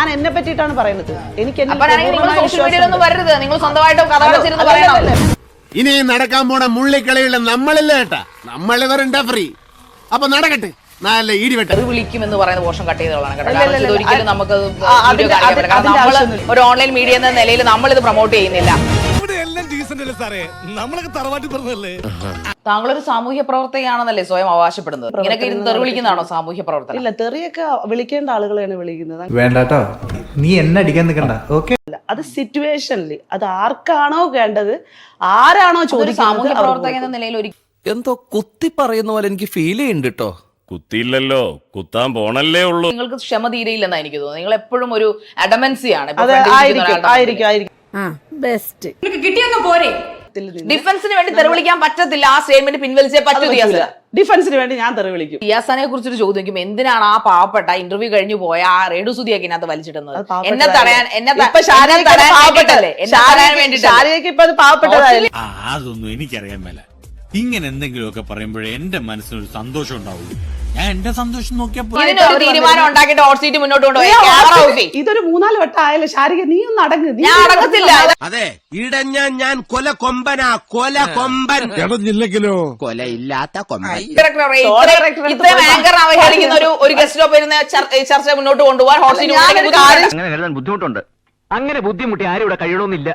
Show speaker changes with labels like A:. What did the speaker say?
A: ഞാൻ എന്നെ പറ്റിയിട്ടാണ് പറയുന്നത്. എനിക്ക്
B: നിങ്ങൾ സോഷ്യൽ മീഡിയയിലൊന്നും
A: വിശ്വാസമുണ്ട്.
B: വരരുത്. നിങ്ങൾ സ്വന്തമായിട്ട് കഥ
C: ഇനി നടക്കാൻ പോണ മുള്ളിക്കളിയുള്ള നമ്മളില്ല കേട്ടാ നമ്മളിവരുണ്ടാ ഫ്രീ അപ്പൊ നടക്കട്ടെ. നല്ല ഇടിവെട്ടെ
B: അത് വിളിക്കുമെന്ന് പറയുന്ന പോഷം കട്ട്. ചെയ്തോളാണ് കേട്ടോ ഒരിക്കലും നമുക്ക്. ഒരു ഓൺലൈൻ മീഡിയ എന്ന നിലയിൽ നമ്മൾ ഇത് പ്രൊമോട്ട് ചെയ്യുന്നില്ല.
D: ഇവിടെ എല്ലാം ഡീസന്റ് സാറേ? നമ്മളൊക്കെ തറവാട്ടി പറഞ്ഞല്ലേ
B: താങ്കളൊരു സാമൂഹ്യ പ്രവർത്തകയാണെന്നല്ലേ സ്വയം അവകാശപ്പെടുന്നത്? ഇങ്ങനെയൊക്കെ ഇരുന്ന് തെറി വിളിക്കുന്നതാണോ സാമൂഹ്യ പ്രവർത്തനം
A: ഇല്ല തെറിയൊക്കെ വിളിക്കേണ്ട ആളുകളെയാണ് വിളിക്കുന്നത്.
E: വേണ്ടാട്ടോ. നീ എന്നെ അടിക്കാൻ നിൽക്കണ്ട. ഓക്കെ.
A: അത് സിറ്റുവേഷനിൽ അത് ആർക്കാണോ വേണ്ടത്? ആരാണോ
B: സാമൂഹ്യ പ്രവർത്തകൻ എന്ന നിലയിൽ ഒരു
F: എന്തോ കുത്തി പറയുന്ന പോലെ എനിക്ക് ഫീൽ ചെയ്യുന്നുണ്ട് കേട്ടോ
G: കുത്തിയില്ലല്ലോ. കുത്താൻ പോണല്ലേ ഉള്ളൂ.
B: നിങ്ങൾക്ക് ക്ഷമ തീരെയില്ലെന്ന് എനിക്ക് തോന്നുന്നത്. നിങ്ങൾ എപ്പോഴും ഒരു അഡമൻസിയാണ് ആണ് ഇപ്പൊ
A: അത്
B: ആ ബെസ്റ്റ് ഇരിക്കുന്ന
A: ആയിരിക്കും
B: ഒരാളുടെ
A: ആയിരിക്കും ആയിരിക്കും. ത്തിൽ നിന്ന്
B: ഡിഫൻസിന് വേണ്ടി തെറിവിളിക്കാൻ പറ്റത്തില്ല. ആ സ്റ്റേറ്റ്മെന്റ് പിൻവലിച്ചേ പറ്റൂ
A: ഡിഫൻസിന് വേണ്ടി ഞാൻ തെറിവിളിക്കും.
B: ഇയാസാനെ കുറിച്ചൊരു ചോദ്യം ചോദിക്കും എന്തിനാണ് ആ പാവപ്പെട്ട ഇന്റർവ്യൂ കഴിഞ്ഞു പോയ ആ റേഡു സുതിയൊക്കെ ഇതിനകത്ത് വലിച്ചിടുന്നത്? എന്നെ തടയാൻ എന്നെ
H: അതൊന്നും എനിക്കറിയാൻ മേല. ഇങ്ങനെ എന്തെങ്കിലുമൊക്കെ പറയുമ്പോഴേ എന്റെ മനസ്സിനൊരു സന്തോഷം ഉണ്ടാവുള്ളൂ. ഞാൻ എന്റെ സന്തോഷം നോക്കിയപ്പോ
B: ഒരു തീരുമാനം ഉണ്ടാക്കിയിട്ട് ഹോട്ട് സീറ്റ് മുന്നോട്ട് കൊണ്ടുപോയി. ക്യാമറ ഓഫ് ചെയ്യ്.
A: ഇതൊരു മൂന്നാൽ വട്ടം ആയാലും ഷാരിക നീ ഒന്ന് അടങ്ങ്. നീ
B: ഞാൻ
A: ഒന്ന്
B: അടങ്ങത്തില്ല.
C: അതെ ഇടഞ്ഞ ഞാൻ കൊല കൊമ്പനാ കൊല കൊമ്പൻ.
D: ഇടഞ്ഞില്ലെങ്കിലോ?
C: കൊലയില്ലാത്ത കൊമ്പൻ.
B: ഇത്രയും- ഇത്രയും ആങ്കർ അവഹേളിക്കുന്ന ഒരു ഒരു ഗസ്റ്റ് ഓഫ് വരുന്ന ചർ- ചർച്ച മുന്നോട്ട് കൊണ്ടുപോകാൻ ഹോട്ട് സീറ്റ്
A: ഞാനൊരു കാര്യം
I: അങ്ങനെ കരുതാൻ ബുദ്ധിമുട്ടുണ്ട്. അങ്ങനെ ബുദ്ധിമുട്ടി ആരും ഇവിടെ കഴിയണമെന്നില്ല.